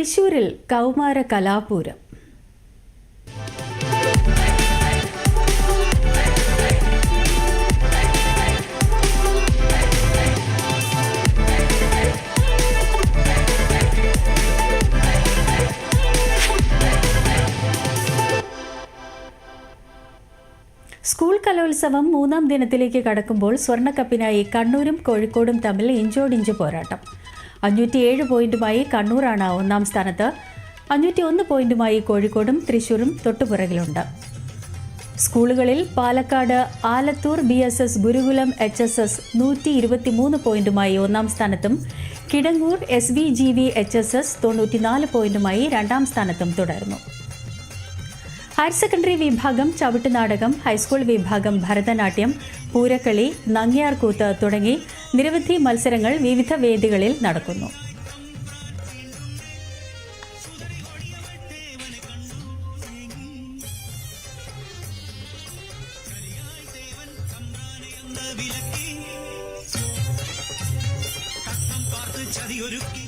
തൃശൂരിൽ കൗമാര കലാപൂരം. സ്കൂൾ കലോത്സവം മൂന്നാം ദിനത്തിലേക്ക് കടക്കുമ്പോൾ സ്വർണക്കപ്പിനായി കണ്ണൂരും കോഴിക്കോടും തമ്മിൽ ഇഞ്ചോടിഞ്ച് പോരാട്ടം. അഞ്ഞൂറ്റിയേഴ് പോയിന്റുമായി കണ്ണൂരാണ് ഒന്നാം സ്ഥാനത്ത്. അഞ്ഞൂറ്റി ഒന്ന് പോയിന്റുമായി കോഴിക്കോടും തൃശൂരും തൊട്ടുപുറകിലുണ്ട്. സ്കൂളുകളിൽ Palakkad Alathur B S S Gurukulam H S S നൂറ്റി ഇരുപത്തിമൂന്ന് പോയിന്റുമായി ഒന്നാം സ്ഥാനത്തും Kidangoor S V G V H S S തൊണ്ണൂറ്റിനാല് പോയിന്റുമായി രണ്ടാം സ്ഥാനത്തും തുടർന്നു. ഹയർ സെക്കൻഡറി വിഭാഗം ചവിട്ടുനാടകം ഹൈസ്കൂൾ വിഭാഗം ഭരതനാട്യം പൂരക്കളി നങ്ങ്യാർകൂത്ത് തുടങ്ങി നിരവധി മത്സരങ്ങൾ വിവിധ വേദികളിൽ നടക്കുന്നു. ചതിയൊരുക്കി.